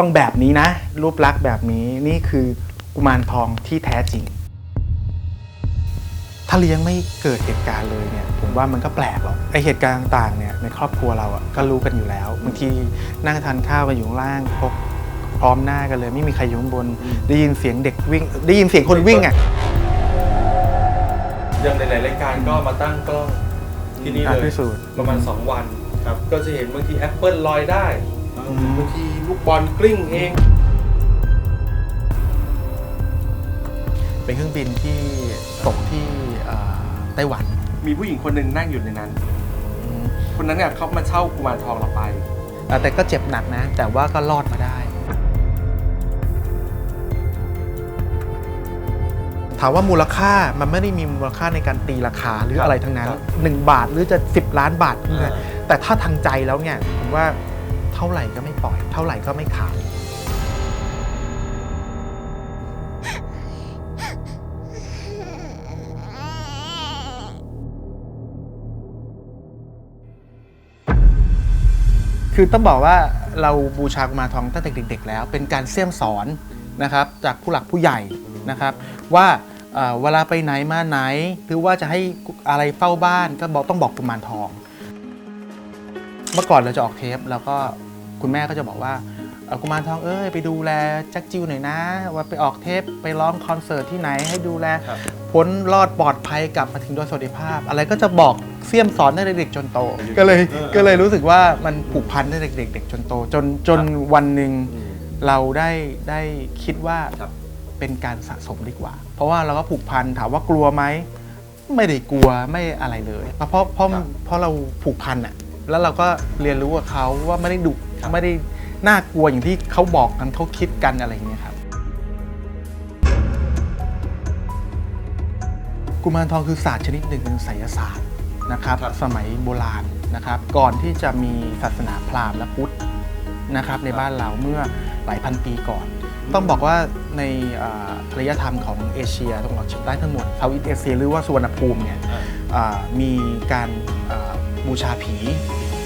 ต้องแบบนี้นะ รูปลักษณ์แบบนี้นี่คือกุมารทองที่แท้จริง ถ้าเลี้ยงไม่เกิดเหตุการณ์เลยเนี่ย ผมว่ามันก็แปลกหรอกไอเหตุการณ์ต่างๆเนี่ยในครอบครัวเราอะก็รู้กันอยู่แล้วบางทีนั่งทานข้าวกันอยู่ข้างล่างพบพร้อมหน้ากันเลย ไม่มีใครอยู่ข้างบน ได้ยินเสียงเด็กวิ่ง ได้ยินเสียงคนวิ่งอะอย่างในหลายรายการก็มาตั้งกล้องที่นี่การเลพิยสูจน์ประมาณ 2 วันครับก็จะเห็นบางทีแอปเปิลลอยได้อืม บางทีลูกบอลกลิ้งเอง เป็นเครื่องบินที่ตกที่เอ่อไต้หวัน มีผู้หญิงคนหนึ่งนั่งอยู่ในนั้นอืมคนนั้นเนี่ยเขามาเช่ากุมารทองเราไปอะแต่ก็เจ็บหนักนะ แต่ว่าก็รอดมาได้ ถามว่ามูลค่ามันไม่ได้มีมูลค่าในการตีราคาหรือครับอะไรทั้งนั้นครับ1บาทหรือจะ 10 ล้านบาทอ่าแต่ถ้าทางใจแล้วเนี่ยผมว่า เท่าไหร่ก็ไม่ปล่อย เท่าไหร่ก็ไม่ขาย คือต้องบอกว่าเราบูชากุมารทองตั้งแต่เด็ก ๆ แล้ว เป็นการเสี่ยมสอนนะครับจากผู้หลักผู้ใหญ่นะครับ ว่าเอ่อเวลาไปไหนมาไหน หรือว่าจะให้อะไรเฝ้าบ้านก็บอกต้องบอกกุมารทอง เมื่อก่อนเราจะออกเทปแล้วก็คุณแม่ก็จะบอกว่าเอ่อกุมารทองเอ้ยไปดูแลแจ็คจิวหน่อยนะ ว่าไปออกเทปไปร้องคอนเสิร์ตที่ไหนให้ดูแล ครับ พ้นรอดปลอดภัยกลับมาถึงโดยสวัสดิภาพ อะไรก็จะบอกเสี่ยมสอนตั้งแต่เด็กจนโต ก็เลยก็เลยรู้สึกว่ามันผูกพันตั้งแต่เด็กๆเด็กจนโต จนจนวันหนึ่งเราได้ได้คิดว่าครับ เป็นการสะสมดีกว่า เพราะว่าเราก็ผูกพันถามว่ากลัวไหม ไม่ได้กลัวไม่อะไรเลย เพราะเพราะเพราะครับเพราะเราผูกพันอะ แล้วเราก็เรียนรู้กับเขาว่าไม่ได้ดุครับไม่ได้น่ากลัวอย่างที่เขาบอกกันเขาคิดกันอะไรอย่างเงี้ยครับกุมารทองคือศาสตร์ชนิดหนึ่งเป็นไสยศาสตร์นะครับครับสมัยโบราณนะครับ ก่อนที่จะมีศาสนาพราหมณ์และพุทธนะครับ ในบ้านเราเมื่อหลายพันปีก่อน ต้องบอกว่าในอ่าอารยธรรมของเอเชียตะวันออกเฉียงใต้ทั้งหมดเซาท์อีสเอเชียหรือว่าสุวรรณภูมิเนี่ยอ่ามีการอ่า บูชาผี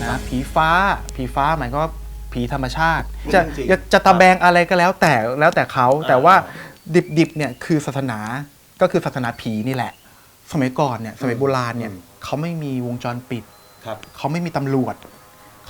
นะผีฟ้า ผีฟ้าหมายก็ว่าผีธรรมชาติ จะจริงๆ จะจะตะแบงอะไรก็แล้วแต่แล้วแต่เขาแต่ว่าดิบๆเนี่ยคือศาสนาก็คือศาสนาผีนี่แหละ สมัยก่อนเนี่ยสมัยโบราณเนี่ยอืมเขาไม่มีวงจรปิด ครับ เขาไม่มีตำรวจ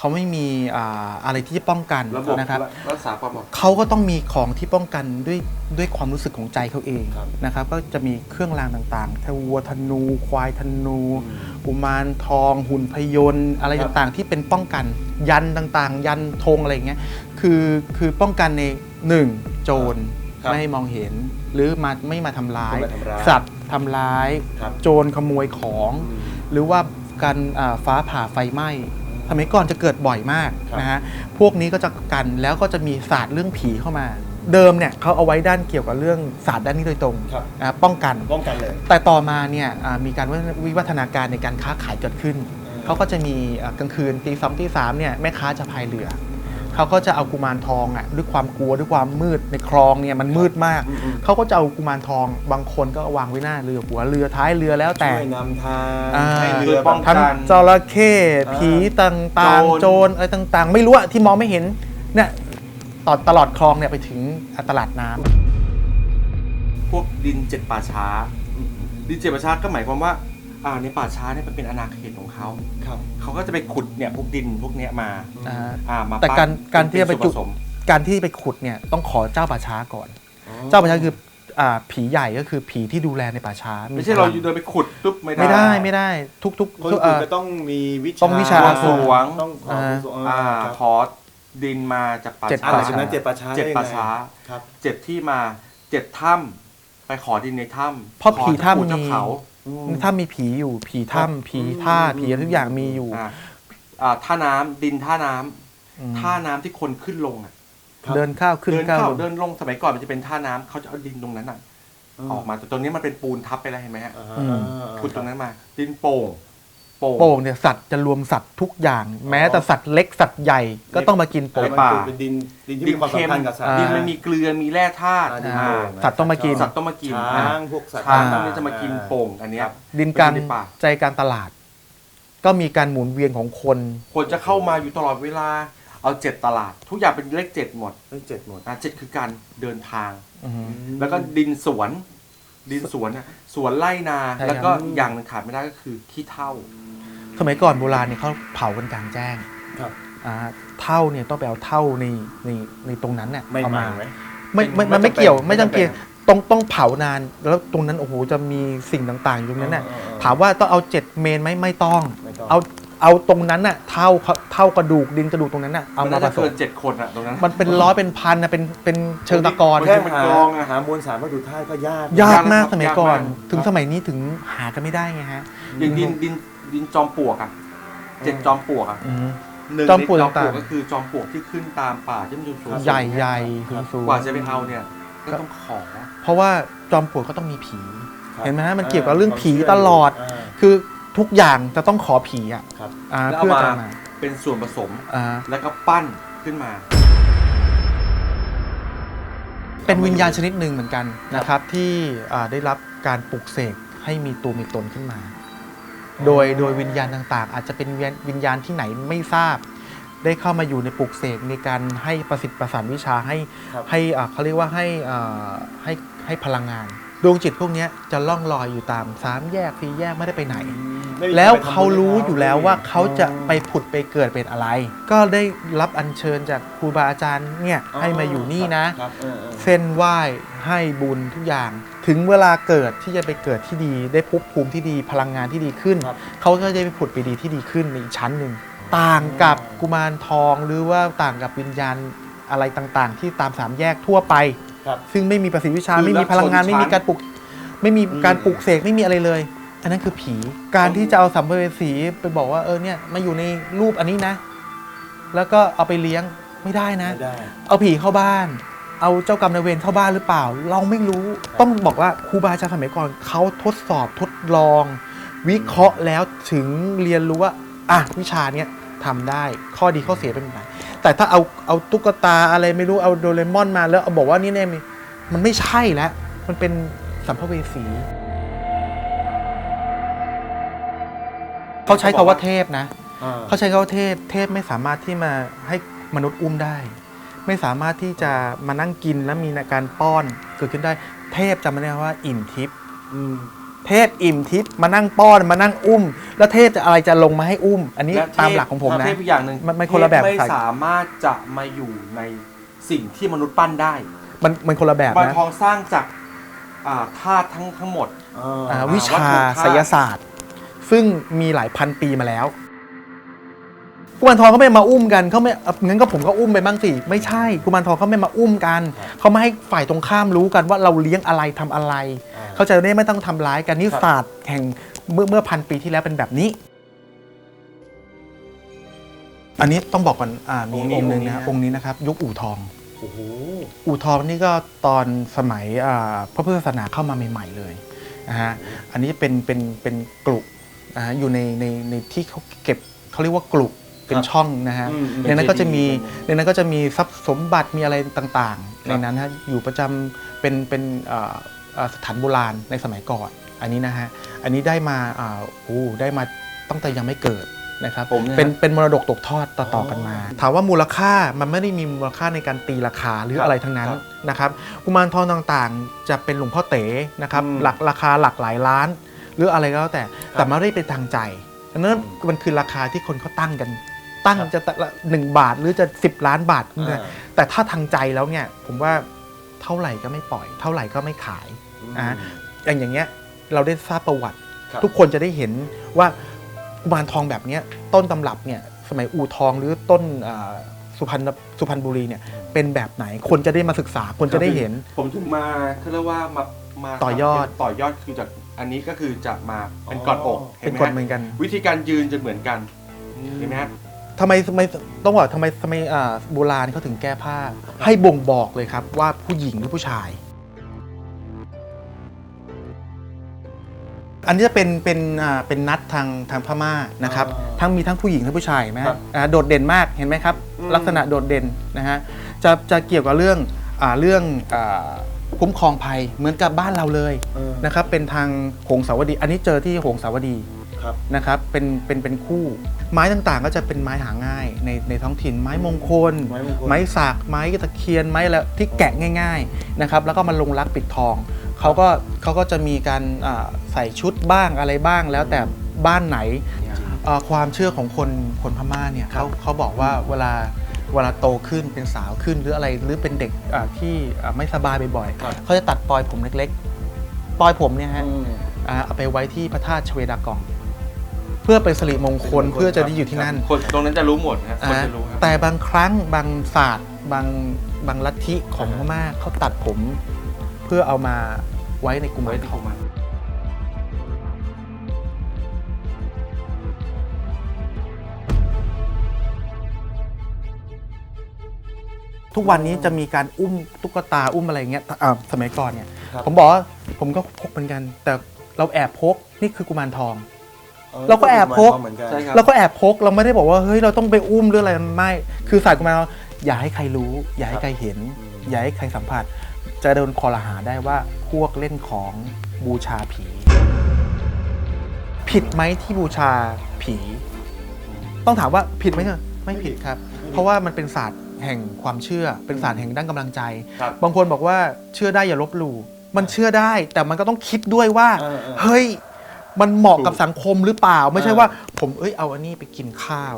เขาไม่มีอ่าอะไรที่จะป้องกันระบบนะครับ รักษาความปลอดภัย เขาก็ต้องมีของที่ป้องกันด้วยด้วยความรู้สึกของใจเขาเองครับนะครับ ก็จะมีเครื่องรางต่างๆทวัวธนู ควายธนูอืมกุมารทอง หุ่นพยนต์อะไรครับต่างๆ ที่เป็นป้องกัน ยันต่างๆ ยันธงอะไรอย่างเงี้ยคือคือป้องกันในหนึ่งโจรครับไม่ให้มองเห็น หรือมาไม่มาทำร้าย ไม่มาทำร้ายสัตว์ทำร้าย ครับ โจรขโมยของอืมหรือว่าการอ่าฟ้าผ่าไฟไหม้ สมัยก่อนจะเกิดบ่อยมากครับนะฮะพวกนี้ก็จะกันแล้วก็จะมีศาสตร์เรื่องผีเข้ามา เดิมเนี่ยเขาเอาไว้ด้านเกี่ยวกับเรื่องศาสตร์ด้านนี้โดยตรงครับ นะป้องกัน ป้องกันเลย แต่ต่อมาเนี่ยอ่ามีการวิวัฒนาการในการค้าขายเกิดขึ้นอืมเขาก็จะมีอ่ากลางคืนตีสองตีสามเนี่ยแม่ค้าจะพายเรือ เขาก็จะเอากุมารทองอะด้วยความกลัวด้วยความมืดในคลองเนี่ยมันมืดมากอืมอืมเขาก็จะเอากุมารทองบางคนก็วางไว้หน้าเรือหัวเรือท้ายเรือแล้วแต่ช่วยนำทางอ่าให้เรือป้องแบบกันทั้งจระเข้ผีต่างๆโจรโจรอะไรต่างๆ ไม่รู้อะที่มองไม่เห็นเนี่ยตอดตลอดคลองเนี่ยไปถึงตลาดน้ำพวกดินเจ็ดป่าช้า ดินเจ็ดป่าช้าก็หมายความว่า อ่าในป่าช้าเนี่ยมันเป็นอาณาเขตของเขา ครับเขาก็จะไปขุดเนี่ยพวกดินพวกเนี้ยมา อ่า อ่ามาแต่การปั้นการที่จะไปเป็นจุส่วนผสมการที่ไปขุดเนี่ยต้องขอเจ้าป่าช้าก่อน เจ้าป่าช้าคืออ่าผีใหญ่ก็คือผีที่ดูแลในป่าช้าไม่ใช่เราอยู่เดินไปขุดปุ๊บไม่ได้ ไม่ได้ไม่ได้ทุกๆทุกคนเอ่อื่นอ ก็ต้องมีวิชาต้องวิชาบวงสรวง ต้องขออ่าบวงสรวงอ่าครับขอดินมาจากป่าเจ็ดช้าอ่าป่าจากนั้นเจ็ดป่าช้าเจ็ดไยังไงป่าช้าครับ เจ็ดที่มาเจ็ดถ้ำไปขอดินในถ้ำเพราะผีขอถ้ำเจ้ามี เขา ถ้ามีผีอยู่ ผีถ้ำผีท่าผีอะไรทุกอย่างมีอยู่ อ่าอ่าท่าน้ำดินท่าน้ำอืม ท่าน้ำที่คนขึ้นลงอะครับเดินข้าวขึ้นเดินข้าวเข้าลงเดินลงสมัยก่อนมันจะเป็นท่าน้ำเขาจะเอาดินตรงนั้นอะออกมาแต่ตรงนี้มันเป็นปูนทับไปแล้วเห็นไหมฮะอ่าอืมขุดตรงนั้นมา ดินโป่ง โป่ง โป่งเนี่ยสัตว์จะรวมสัตว์ทุกอย่าง แม้แต่สัตว์เล็กสัตว์ใหญ่ก็ต้องมากินโป่โป่งงป่า เป็นดินดินที่มีความสัมพันธ์กับสัตว์อ่าดินมันมีเกลือมีแร่ธาตุอ่าดินอ่าโป่งสัตว์ต้องมากิน สัตว์ต้องมากินช้างพวกสัตว์ช้างอ่าต้องนี้จะมากินโป่งอันเนี้ย ดินกลางเป็นในป่า ใจกลางตลาด ก็มีการหมุนเวียนของคน คนจะเข้ามาอยู่ตลอดเวลา เอาเจ็ดตลาด ทุกอย่างเป็นเลขเจ็ดหมดเลขเจ็ดหมด นะเจ็ดคือการเดินทางอือฮึแล้วก็ดินสวน ดินสวนน่ะสวนไร่นา ใช่ครับ แล้วก็อย่างหนึงขาดไม่ได้ก็คือขี้เถ้า สมัยก่อนโบราณเนี่ยเขาเผากันกลางแจ้งครับอ่าเท่าเนี่ยต้องไปเอาเท่าในในในตรงนั้นเนี่ยไม่เอามามาไหม ไม่ไม่ไม่มันไม่จำเป็นเกี่ยวไม่ไม่จำจำเป็เป็นนต้องต้องเผานาน แล้วตรงนั้นโอ้โหจะมีสิ่งต่างๆอยู่ตรงนั้นน่ะเออเออเออถามว่าต้องเอาเจ็ดเมนไหมไม่ต้อง ไม่ต้อง เอาเอาตรงนั้นน่ะเท่าเท่ากระดูกดินกระดูกตรงนั้นน่ะเอามันมาน่าผจะสเกิมนเจ็ดคนอะตรงนั้นมันเป็นร้อยเป็นพันนะเป็นเป็นเชิงตะกอนมันแค่เป็นหากองอะหามวลสารวัตถุธาตุก็ยากยากมากยากนะครับสมัยก่อนยากมากถึงสมัยนี้ถึงหากันไม่ได้ไงฮะ อย่างดินดิน ดินจอมปลวกอะเจ็ดจอมปลวกอะอืม หนึ่งจอมปลวกในจอมปลวกต่างๆ ก็คือจอมปลวกที่ขึ้นตามป่าที่มันอยู่สูงๆใหญ่ใหญ่สูงกว่าจะไปเอาเนี่ย ก็ต้องขอๆเพราะว่าจอมปลวกก็ต้องมีผี ครับเห็นไหมฮะมันเกี่ยวกับเรื่องผีตลอดา คือทุกอย่างจะต้องขอผีอะครับ อ่าแล้วเอาเพื่อมาจะมาเป็นส่วนผสมอ่าแล้วก็ปั้นขึ้นมา เป็นวิญญาณชนิดหนึ่งเหมือนกันนะครับ ที่อ่าได้รับการปลุกเสกให้มีตัวมีตนขึ้นมา โดยโดยวิญญาณต่างๆ อาจจะเป็นวิญญาณวิญญาณที่ไหนไม่ทราบ ได้เข้ามาอยู่ในปลุกเสกในการให้ประสิทธิ์ประสานวิชาให้ครับให้อ่าเขาเรียกว่าให้อ่าให้ให้พลังงาน ดวงจิตพวกเนี้ยจะล่องลอยอยู่ตามสามแยกสี่แยกไม่ได้ไปไหน ไม่มีแล้วใครไปทำเขารู้อยู่แล้วว่าเขาจะอืมไปผุดไปเกิดเป็นอะไร ก็ได้รับอัญเชิญจากครูบาอาจารย์เนี่ยให้มาอยู่นี่นะ ครับเออเออเส้นไหว้ให้บุญทุกอย่าง ถึงเวลาเกิดที่จะไปเกิดที่ดี ได้ภพภูมิที่ดีพลังงานที่ดีขึ้น ครับ เขาก็จะไปผุดไปดีที่ดีขึ้นในอีกชั้นหนึ่งต่างกับกุมารทองหรือว่าต่างกับวิญญาณอะไรต่างๆ ที่ตามสามแยกทั่วไป ครับซึ่งไม่มีประสิทธิวิชาคือไม่มีพลังงานรับชนชั้นไม่มีการปลุก ไม่มีอืมการปลุกเสกไม่มีอะไรเลย อันนั้นคือผีการที่จะเอาสัมภเวสีไปบอกว่าเออเนี่ยมาอยู่ในรูปอันนี้นะ แล้วก็เอาไปเลี้ยงไม่ได้นะ ไม่ได้ เอาผีเข้าบ้าน เอาเจ้ากรรมนายเวรเข้าบ้านหรือเปล่า เราไม่รู้ ต้องบอกว่าครูบาอาจารย์สมัยก่อนเขาทดสอบทดลอง วิเคราะห์แล้วถึงเรียนรู้ว่า อะวิชาเนี้ยทำได้ ข้อดีข้อเสียเป็นแบบไหน แต่ถ้าเอาเอาตุ๊กตาอะไรไม่รู้เอาโดเรมอนมาแล้วเอาบอกว่านี่เนี่ยมีมันไม่ใช่แล้ว มันเป็นสัมภเวสีเขาใช้คาว่าเทพนะอ่าเขาใช้คำว่าเทพ เทพไม่สามารถที่มาให้มนุษย์อุ้มได้ ไม่สามารถที่จะมานั่งกินและมีการป้อนเกิดขึ้นได้ เทพจำไม่ได้ว่าอิ่มทิพย์อืมเทพอิ่มทิพย์มานั่งป้อนมานั่งอุ้ม แล้วเทพจะอะไรจะลงมาให้อุ้ม อันนี้และตามหลักของผมเทนะพอีกอย่างหนึ่งมันมันคนละแบบเทพไม่ใส่สามารถจะมาอยู่ในสิ่งที่มนุษย์ปั้นได้มันมันคนละแบบบางนะทองสร้างจากอ่าธาตุทั้งทั้งหมด อ่าอ่าอ่าวิชาวัตถุธาตุไสยศาสตร์ ซึ่งมีหลายพันปีมาแล้วกุมารทองเขาไม่มาอุ้มกันเขาไม่อะงั้นก็ผมก็อุ้มไปบ้างสิไม่ใช่กุมารทองเขาไม่มาอุ้มกันเขามาให้ฝ่ายตรงข้ามรู้กันว่าเราเลี้ยงอะไรทำอะไร อ่า เขาจะได้ไม่ต้องทำร้ายกันนี่ศาสตร์แห่ง เมื่อเมื่อพันปีที่แล้วเป็นแบบนี้ อันนี้ต้องบอกก่อนอ่ามีองค์นี้องค์หนึ่งนะองค์นี้นะองค์นี้นะครับ ยุคอู่ทอง โอ้โหอู่ทองนี่ก็ตอนสมัยอ่าพระพุทธศาสนาเข้ามาใหม่ ๆเลยนะฮะอันนี้เป็นเป็นเป็นกลุนะฮะอยู่ในในในที่เขาเก็บเขาเรียกว่ากลุเป็นช่องนะฮะอืมอืมในนั้นก็จะมีเป็นเจดีย์ในนั้นก็จะมีทรัพย์สมบัติมีอะไรต่างๆครัในบนั้นฮะอยู่ประจำเป็นเป็นเอ่อเอ่อสถานโบราณในสมัยก่อน อันนี้นะฮะ อันนี้ได้มาอ่าโอ้ได้มาตั้งแต่ยังไม่เกิดนะครับผมเนี่ยเป็นเป็นมรดกตกทอดต่อๆกันมา ถามว่ามูลค่ามันไม่ได้มีมูลค่าในการตีราคาหรือครับอะไรทั้งนั้นครับนะครับกุมารทองต่างๆ จะเป็นหลวงพ่อเต๋นะครับอืมหลักราคาหลักหลายล้าน หรืออะไรก็แล้วแต่แต่ไม่ได้เป็นทางใจอันนั้นอืมมันคือราคาที่คนเขาตั้งกัน ตั้งครับจะแต่ละหนึ่งบาทหรือจะ 10 ล้านบาทอ่า แต่ถ้าทางใจแล้วเนี่ยผมว่าเท่าไหร่ก็ไม่ปล่อย เท่าไหร่ก็ไม่ขาย อ่าอย่างอย่างเงี้ย เราได้ทราบประวัติ ครับ ทุกคนจะได้เห็นว่ากุมารทองแบบเนี้ยต้นตำรับเนี่ยสมัยอู่ทองหรือต้นอ่าสุพรรณสุพรรณบุรีเนี่ยเป็นแบบไหนคนจะได้มาศึกษาคนจะได้เห็น ผมถึงมาเขาเรียกว่ามามาต่อยอด ต่อยอดคือจากอันนี้ก็คือจะมาเป็นกอดอกเป็นไหมกฎฮะเหมือนกัน วิธีการยืนจะเหมือนกันเห็นไหมฮะ ทำไมทำไมต้องบอกทำไมทำไมอ่าโบราณเขาถึงแก้ผ้า ให้บ่งบอกเลยครับว่าผู้หญิงหรือผู้ชาย อันนี้จะเป็นเป็นอ่าเป็นนัดทางทางพม่านะครับอ่าทั้งมีทั้งผู้หญิงและผู้ชายเห็นไหมครัฮะบอ่าโดดเด่นมากเห็นไหมครับ อืม ลักษณะโดดเด่นนะฮะจะจะเกี่ยวกับเรื่องอ่าเรื่องอาคุ้มครองภัยเหมือนกับบ้านเราเลยเออนะครับเป็นทางหงสาวดี อันนี้เจอที่หงสาวดีครับครับ นะครับเป็นเป็นเป็นคู่ไม้ต่างๆ ก็จะเป็นไม้หาง่ายในในท้องถิ่นไม้มงคล ไม้มงคลไม้สักไม้ตะเคียนไม้อะไรที่แกะง่าย ๆนะครับ แล้วก็มาลงรักปิดทอง เขาก็เขาก็จะมีการอ่าใส่ชุดบ้างอะไรบ้าง แล้วแต่บ้านไหนเอ่อความเชื่อของคนคนพม่าเนี่ยเขาเขาบอกว่าเวลาเวลาโตขึ้นเป็นสาวขึ้นหรืออะไรหรือเป็นเด็กอ่าที่อ่าไม่สบายบ่อยครับๆเขาจะตัดปลอยผมเล็กๆปลอยผมเนี่ยฮะอืมอ่าเอาไปไว้ที่พระธาตุชเวดากอง เพื่อเป็นสิริมงคลสิริมงคลเพื่อจะได้อยู่ที่นั่นคนตรงนั้นจะรู้หมดนะคนอ่าจะรู้ครับแต่บางครั้งบางศาสตร์บางบางลัทธิของพม่าเขาตัดผม เพื่อเอามาไว้ในกุมารไว้ที่ทอกุงมารทุกวันนี้จะมีการอุ้มตุ๊กตาอุ้มอะไรเงี้ยอ่าสมัยก่อนเนี่ย ครับ ผมบอกว่าผมก็พกเหมือนกัน แต่เราแอบพกนี่คือกุมารทอง เราก็แอบพก เหมือนกัน ใช่ครับ เราก็แอบพกเราไม่ได้บอกว่าเฮ้ยเราต้องไปอุ้มหรืออะไรไม่ คือสายกุมารทองอย่าให้ใครรู้ อย่าให้ใครเห็น อย่าให้ใครสัมผัส จะโดนคอรหาได้ว่าพวกเล่นของบูชาผี ผิดไหมที่บูชาผี ต้องถามว่าผิดไหมเนอะไม่ผิดครับ เพราะว่ามันเป็นศาสตร์แห่งความเชื่อ เป็นศาสตร์แห่งด้านกำลังใจ ครับ บางคนบอกว่าเชื่อได้อย่าลบหลู่มันเชื่อได้ แต่มันก็ต้องคิดด้วยว่า เออเออ เฮ้ย มันเหมาะกับสังคมหรือเปล่า ไม่ใช่เออว่า ผมเอ้ยเอาอันนี้ไปกินข้าว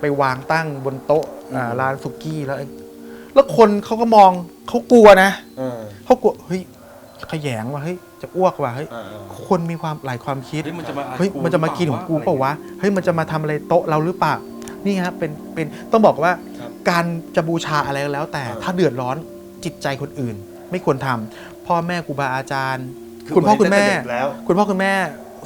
ไปวางตั้งบนโต๊ะอ่าร้านสุกี้แล้วเอ้ย แล้วคนเขาก็มองเขากลัวนะเออเขากลัวเฮ้ยขยงว่ะเฮ้ยจะอ้วกว่ะเฮ้ยเออเออ คนมีความหลายความคิด เฮ้ยมันจะมาเฮ้ยมันจะมากินของกูเปล่าวะ เฮ้ยมันจะมาทำอะไรโต๊ะเราหรือเปล่า นี่ครับเป็นเป็นต้องบอกว่าครับการจะบูชาอะไรก็แล้ว แต่เออถ้าเดือดร้อนจิตใจคนอื่น ไม่ควรทำพ่อแม่ครูบาอาจารย์ คือคุณพ่อคุณแม่ไว้ตั้งแต่เด็กแล้ว คุณพ่อคุณแม่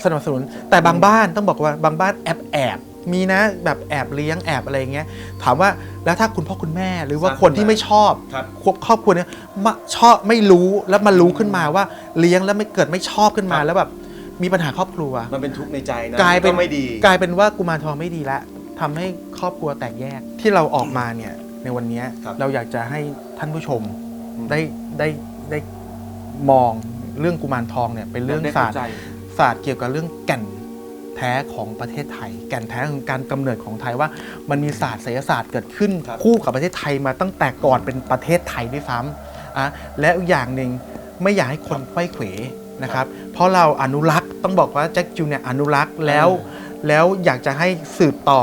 สนับสนุน แต่บางบ้านต้องบอกว่าบางบ้านแอบแอบ มีนะแบบแอบเลี้ยงแอบอะไรอย่างเงี้ยถามว่าแล้วถ้าคุณพ่อคุณแม่หรือว่าคนที่ไม่ชอบครับครอบครอบครัวเนี้ยมาชอบไม่รู้แล้วมารู้ขึ้นมาว่าเลี้ยงแล้วไม่เกิดไม่ชอบขึ้นมาครับแล้วแบบมีปัญหาครอบครัว มันเป็นทุกข์ในใจนะกลายเป็นไม่ดี กลายเป็นว่ากุมารทองไม่ดีละทำให้ครอบครัวแตกแยกที่เราออกมาเนี่ยในวันเนี้ยครับเราอยากจะให้ท่านผู้ชมอืมได้ได้ได้มองเรื่องกุมารทองเนี่ยเป็นเรื่องได้ศาเข้าสตร์ใจศาสตร์เกี่ยวกับเรื่องแก่น แท้ของประเทศไทย แก่นแท้ของการกำเนิดของไทยว่า มันมีศาสตร์ไสยศาสตร์เกิดขึ้นครับคู่กับประเทศไทยมาตั้งแต่ก่อนเป็นประเทศไทยด้วยซ้ำอะและอีกอย่างหนึ่งไม่อยากให้คนไขว้เขวนะครับเพราะเราอนุรักษ์ต้องบอกว่าแจ็คจูเนี่ยอนุรักษ์แล้วแล้วอยากจะให้สืบต่อ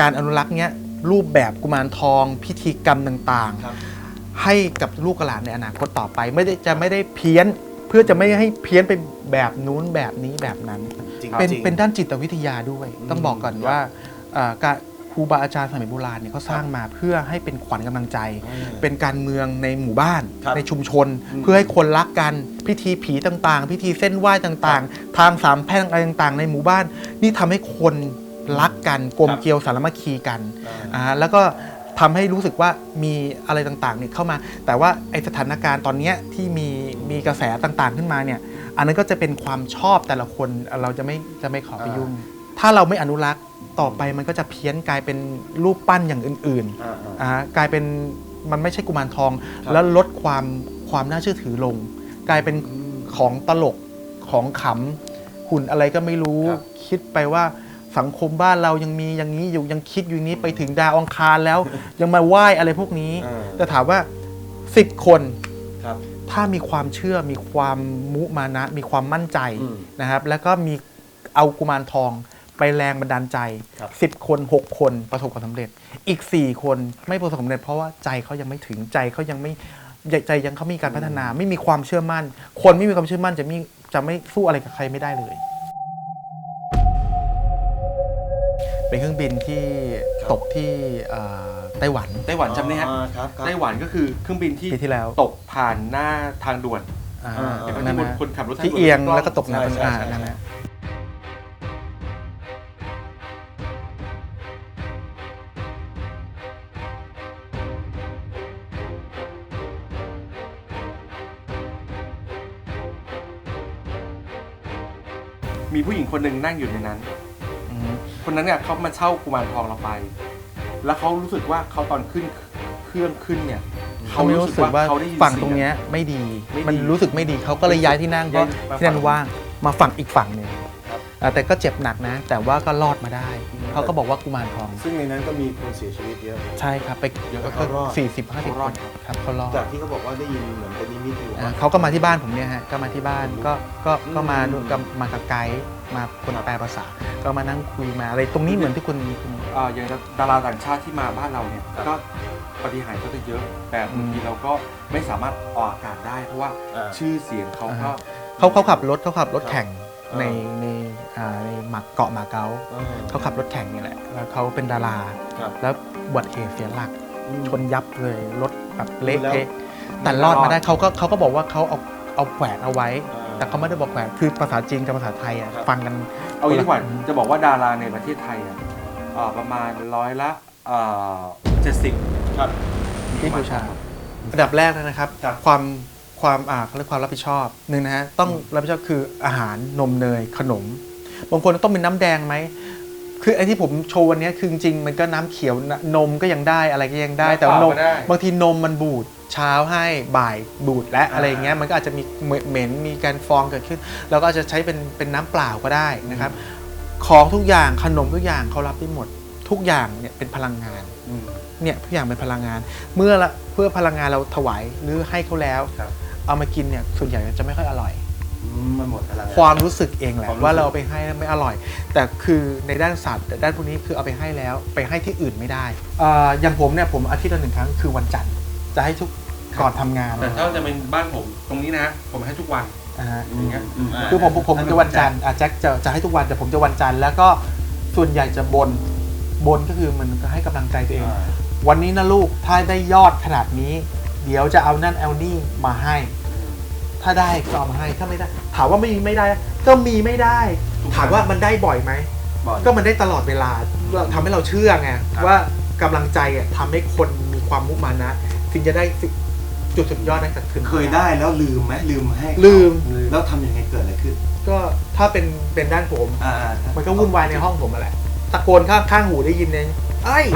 การอนุรักษ์เนี้ยรูปแบบกุมารทอง พิธีกรรมต่างครับๆให้กับลูกหลานในอนาคตต่อไป ไม่ได้จะไม่ได้เพี้ยนเพื่อจะไม่ให้เพี้ยนไปแบบนู้นแบบนี้แบบนั้น จริงเป็นจริง เป็นด้านจิตวิทยาด้วย ต้องบอกก่อนครับว่าเอ่อการครูบาอาจารย์สมัยโบราณเนี่ยเขาสร้างมาเพื่อให้เป็นขวัญกำลังใจอืมเป็นการเมืองในหมู่บ้านครับในชุมชนอืมเพื่อให้คนรักกันพิธีผีต่างๆ พิธีเส้นไหว้ต่างๆ ทางสามแพร่งอะไรต่างๆ ในหมู่บ้าน นี่ทำให้คนรักกันกลมครับเกลียวสามัคคีกันอ่าอ่าแล้วก็ ทำให้รู้สึกว่ามีอะไรต่างๆเนี่ยเข้ามา แต่ว่าไอสถานการณ์ตอนเนี้ยที่มีมีกระแสต่างๆขึ้นมาเนี่ย อันนั้นก็จะเป็นความชอบแต่ละคนเราจะไม่จะไม่ขอไปยุ่ง ถ้าเราไม่อนุรักษ์ต่อไปมันก็จะเพี้ยนกลายเป็นรูปปั้นอย่างอื่นอ่าอ่าๆอ่ากลายเป็นมันไม่ใช่กุมารทองครับแล้วลดความความน่าเชื่อถือลง กลายเป็นของตลกของขำหุ่นอะไรก็ไม่รู้ครับคิดไปว่า สังคมบ้านเรายังมีอย่างนี้อยู่ยังคิดอยู่อย่างนี้ไปถึงดาวอังคารแล้ว ยังมาไหว้อะไรพวกนี้ อ่า แต่ถามว่า10คน ครับ ถ้ามีความเชื่อมีความมุมานะ มีความมั่นใจอืมนะครับ แล้วก็มีเอากุมารทองไปแรงบันดาลใจ ครับ 10 คน 6 คนประสบความสำเร็จ อีก 4 คนไม่ประสบความสำเร็จ เพราะว่าใจเขายังไม่ถึงใจเขายังไม่ใจยังเขามีการพัฒนา ไม่มีความเชื่อมั่น คนไม่มีความเชื่อมั่นจะมีจะไม่สู้อะไรกับใครไม่ได้เลย เป็นเครื่องบินที่ครับ ตกที่เอ่อไต้หวันไต้หวันจำได้ฮะ อ่าครับครับ ไต้หวันก็คือเครื่องบินที่ปีที่แล้วตกผ่านหน้าทางด่วนอ่าอ่าเดี๋ยวนั่นที่นะคนขับรถทางที่ด่วนเอียงล้แล้วก็ตกน้ำใช่ใช่อ่าใช่ นั่นนะมีผู้หญิงคนหนึ่งนั่งอยู่ในนั้นอืม คนนั้นเนี่ยเขามาเช่ากุมารทองเราไป แล้วเขารู้สึกว่าเขาตอนขึ้นเครื่องขึ้นเนี่ยเขาไม่รู้สึกว่าเขาได้ยินฝั่งเสียตรงเนี้ยไม่ดีไม่ดี มันรู้สึกไม่ดีเขาก็เลยย้ายที่นั่งเพราะย้ายมาที่นั่นฝั่งว่างมาฝั่งอีกฝั่งหนึ่ง อ่าแต่ก็เจ็บหนักนะ แต่ว่าก็รอดมาได้ เขาก็บอกว่ากุมารทอง ซึ่งในนั้นก็มีคนเสียชีวิตเยอะ ใช่ครับ ไปเดี๋ยวก็ก็เขารอดสี่สิบห้าสิบเขาครอดนครับเขารอดจากที่เขาบอกว่าได้ยินเหมือนเป็นนิมิตอยู่อ่าว่า เขาก็มาที่บ้านผมเนี่ยฮะ ก็มาที่บ้าน ก็ ก็ ก็มาอืมด้วยกับมากับไกด์มาคนแปลภาษา ก็มานั่งคุยมาอะไร ตรงนี้เหมือนที่คุณคุณอ่าอย่างดาราต่างชาติที่มาบ้านเราเนี่ยก็ปฏิหารย์ก็จะเยอะ แต่บางทีเราก็ไม่สามารถออกอากาศได้ เพราะว่าอ่า ชื่อเสียงเขาก็ เขาเขาขับรถเขาขับรถแข่งอ่า ในในอ่าในหมักเกาะมาเก๊าอ่าเขาขับรถแข่งนี่แหละ แล้วเขาเป็นดาราครับแล้วอุบัติเหตุเสียหลักอืมชนยับเลยรถแบบเละแล้วเทะแต่รอดมาได้เขาก็เขาก็บอกว่าเขาเอาเอาแขวนเอาไว้อ่าแต่เขาไม่ได้บอกแขวนคือภาษาจีนกับภาษาไทยอะครับฟังกันเอางี้ดีกว่าอืมจะบอกว่าดาราในประเทศไทยอะอ่าประมาณร้อยละเจ็ดสิบครับที่บูชาอันดับแรกนะครับจากความ ความอ่าเขาเรียกความรับผิดชอบหนึ่งนะฮะต้องรับผิดชอบคืออาหารนมเนยขนมบางคนต้องเป็นน้ำแดงไหมคือไอ้ที่ผมโชว์วันนี้คือจริงๆมันก็น้ำเขียวนมก็ยังได้อะไรก็ยังได้ แต่ว่านมน้ำเปล่าก็ได้บางทีนมมันบูดเช้าให้บ่ายบูดและอ่าอะไรอย่างเงี้ยมันก็อาจจะมีเหม็นมีการฟองเกิดขึ้นเราก็อาจจะใช้เป็นเป็นน้ำเปล่าก็ได้นะครับ ของทุกอย่างขนมทุกอย่างเขารับได้หมด ทุกอย่างเนี่ยเป็นพลังงานอืมเนี่ยทุกอย่างเป็นพลังงาน เมื่อละเพื่อพลังงานเราถวายหรือให้เขาแล้วครับ เอามากินเนี่ยส่วนใหญ่จะไม่ค่อยอร่อยอืมมันหมดพลังงนความรู้สึกเองแหละความรู้สึก ว่าเราเอาไปให้แล้วไม่อร่อย แต่คือในด้านสัตว์แต่ด้านพวกนี้คือเอาไปให้แล้วไปให้ที่อื่นไม่ได้อ่าอย่างผมเนี่ยผมอาทิตย์ละหนึ่งครั้งคือวันจันทร์จะให้ทุกก่อนทำงานแต่ถ้าจะเป็นบ้านผมตรงนี้นะ ผมให้ทุกวัน นะฮะอืมอืมคือผมผมผมจะวันจันทร์อะแจ็คจะจะให้ทุกวันแต่ผมจะวันจันทร์แล้วก็ส่วนใหญ่จะบนบนก็คือมันก็ให้กำลังใจตัวเองอ่าวันนี้นะลูกถ้าได้ยอดขนาดนี้ เดี๋ยวจะเอานั่นเอานี่มาให้ ถ้าได้ก็เอามาให้ถ้าไม่ได้ ถามว่าไม่มีไม่ได้ ก็มีไม่ได้ ถามว่ามันได้บ่อยไหมบ่อย ก็มันได้ตลอดเวลาทำให้เราเชื่อไงครับ ว่ากำลังใจอะทำให้คนมีความมุมานะถึงจะได้สิ่งจุดสุดยอดนั้นเกิดขึ้นเคยได้แล้วลืมไหมลืมให้เขาลืมแล้วทำยังไงเกิดอะไรขึ้น ก็ถ้าเป็นเป็นด้านผม อ่ามันก็วุ่นวายในห้องผมอะแหละตะโกนข้างข้างหูได้ยินเลยไอ้ย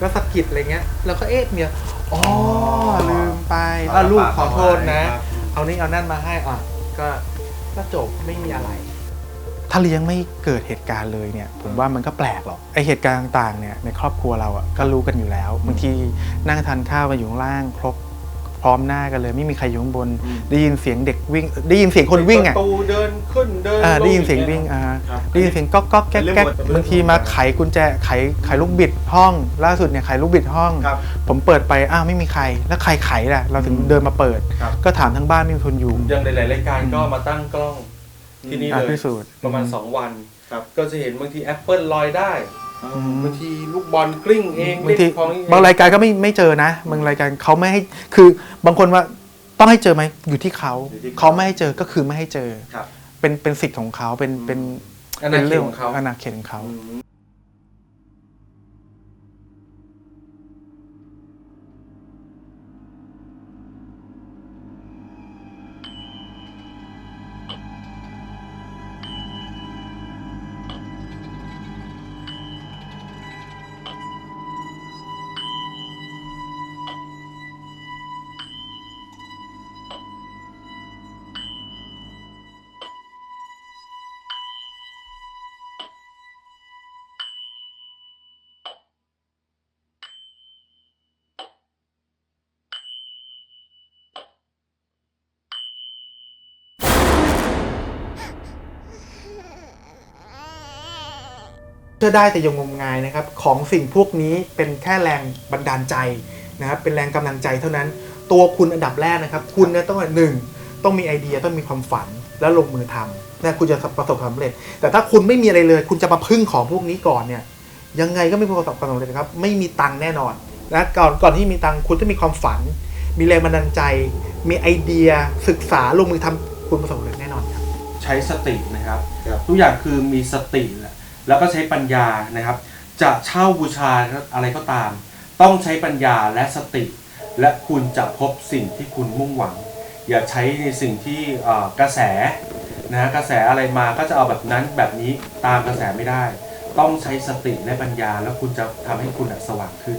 ก็สะกิดอะไรเงี้ย แล้วก็เอ๊ะเมียอ๋อลืมไปอะลูกขอโทษนะครับเอานี่เอานั่นมาให้อะก็ก็จบไม่มีอะไร ถ้าเลี้ยงไม่เกิดเหตุการณ์เลยเนี่ย ผมว่ามันก็แปลกหรอกไอเหตุการณ์ต่างๆเนี่ยในครอบครัวเราอะก็รู้กันอยู่แล้วบางทีนั่งทานข้าวกันอยู่ข้างล่างครบ พร้อมหน้ากันเลย ไม่มีใครอยู่ข้างบน อืม ได้ยินเสียงเด็กวิ่ง ได้ยินเสียงคนวิ่งอะ ประตูเดินขึ้นเดินอ่าลได้ยินเสียงวิ่งอ่าครับ ได้ยินเสียงก๊อกก๊อกแก๊กแก๊กเป็นเรื่องปกติบางทีมาไขกุญแจไขไขลูกบิดห้อง ล่าสุดเนี่ยไขลูกบิดห้อง ครับผมเปิดไปอ้าวไม่มีใคร แล้วใครไขล่ะ เราถึงอืมเดินมาเปิด ครับ ก็ถามทั้งบ้านไม่มีคนอยู่ อย่างหลาย ๆ รายการก็มาตั้งกล้องที่นี่อะเลยพิสูจน์ ประมาณ 2 วัน ครับ ก็จะเห็นบางทีแอปเปิลลอยได้อืม บางทีลูกบอลกลิ้งเองบางทีเล่นของเองบางรายการก็ไม่ไม่เจอนะ บางรายการเขาไม่ให้คือบางคนว่าต้องให้เจอไหมอยู่ที่เขาอยู่ที่เขาเขาไม่ให้เจอก็คือไม่ให้เจอครับเป็นเป็นสิทธิ์ของเขาเป็นเป็นอาณาเป็นเขเรื่ตองของเขาอาณาเขตของเขา เชื่อได้แต่ยังงมงายนะครับ ของสิ่งพวกนี้เป็นแค่แรงบันดาลใจนะครับ เป็นแรงกำลังใจเท่านั้น ตัวคุณอันดับแรกนะครับ คุณเนี่ยต้องหนึ่งต้องมีไอเดียต้องมีความฝันแล้วลงมือทำนะคุณจะประสบความสำเร็จ แต่ถ้าคุณไม่มีอะไรเลย คุณจะมาพึ่งของพวกนี้ก่อนเนี่ย ยังไงก็ไม่ประสบความสำเร็จนะครับ ไม่มีตังค์แน่นอนนะก่อนก่อนที่มีตังค์คุณต้องมีความฝัน มีแรงบันดาลใจ มีไอเดียศึกษาลงมือทำคุณประสบความสำเร็จแน่นอนครับ ใช้สตินะครับครับทุกอย่างคือมีสติ แล้วก็ใช้ปัญญานะครับ จะเช่าบูชาอะไรก็ตาม ต้องใช้ปัญญาและสติ และคุณจะพบสิ่งที่คุณมุ่งหวัง อย่าใช้ในสิ่งที่กระแสนะฮะกระแสอะไรมาก็จะเอาแบบนั้นแบบนี้ตามกระแสไม่ได้ ต้องใช้สติและปัญญา แล้วคุณจะทำให้คุณสว่างขึ้น